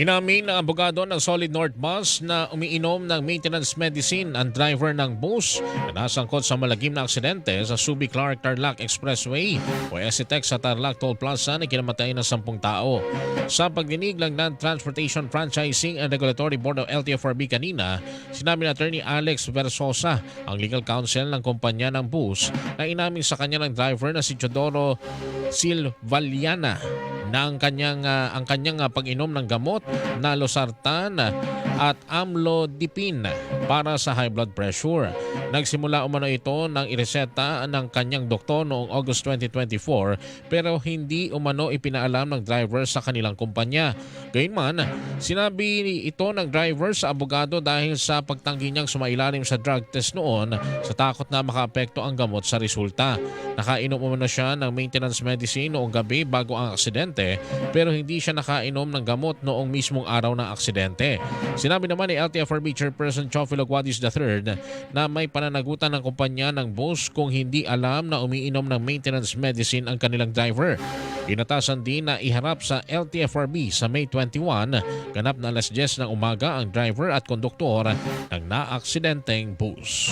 Inamin ng abogado ng Solid North Bus na umiinom ng maintenance medicine ang driver ng bus na nasangkot sa malagim na aksidente sa Subi Clark Tarlac Expressway o SCTEX sa Tarlac Toll Plaza na kinamatay ng 10 tao. Sa pagdinig ng Land Transportation Franchising and Regulatory Board of LTFRB kanina, sinabi ni Attorney Alex Versosa, ang legal counsel ng kumpanya ng bus, na inamin sa kanya ng driver na si Chodoro Silvaliana ang kanyang, ah, ang kanyang ah, pag-inom ng gamot na losartan at amlodipine para sa high blood pressure. Nagsimula umano ito ng ireseta ng kanyang doktor noong August 2024 pero hindi umano ipinaalam ng driver sa kanilang kumpanya. Gayunman, sinabi ito ng driver sa abogado dahil sa pagtanggi niyang sumailalim sa drug test noon sa takot na makaapekto ang gamot sa resulta. Nakainom umano siya ng maintenance medicine noong gabi bago ang aksidente pero hindi siya nakainom ng gamot noong mismong araw ng aksidente. Sinabi naman ni LTFRB Chairperson Chofilo Guadis III na may pananagutan ng kumpanya ng bus kung hindi alam na umiinom ng maintenance medicine ang kanilang driver. Inatasan din na iharap sa LTFRB sa May 21, ganap na alas 10 ng umaga ang driver at konduktor ng naaksidenteng bus.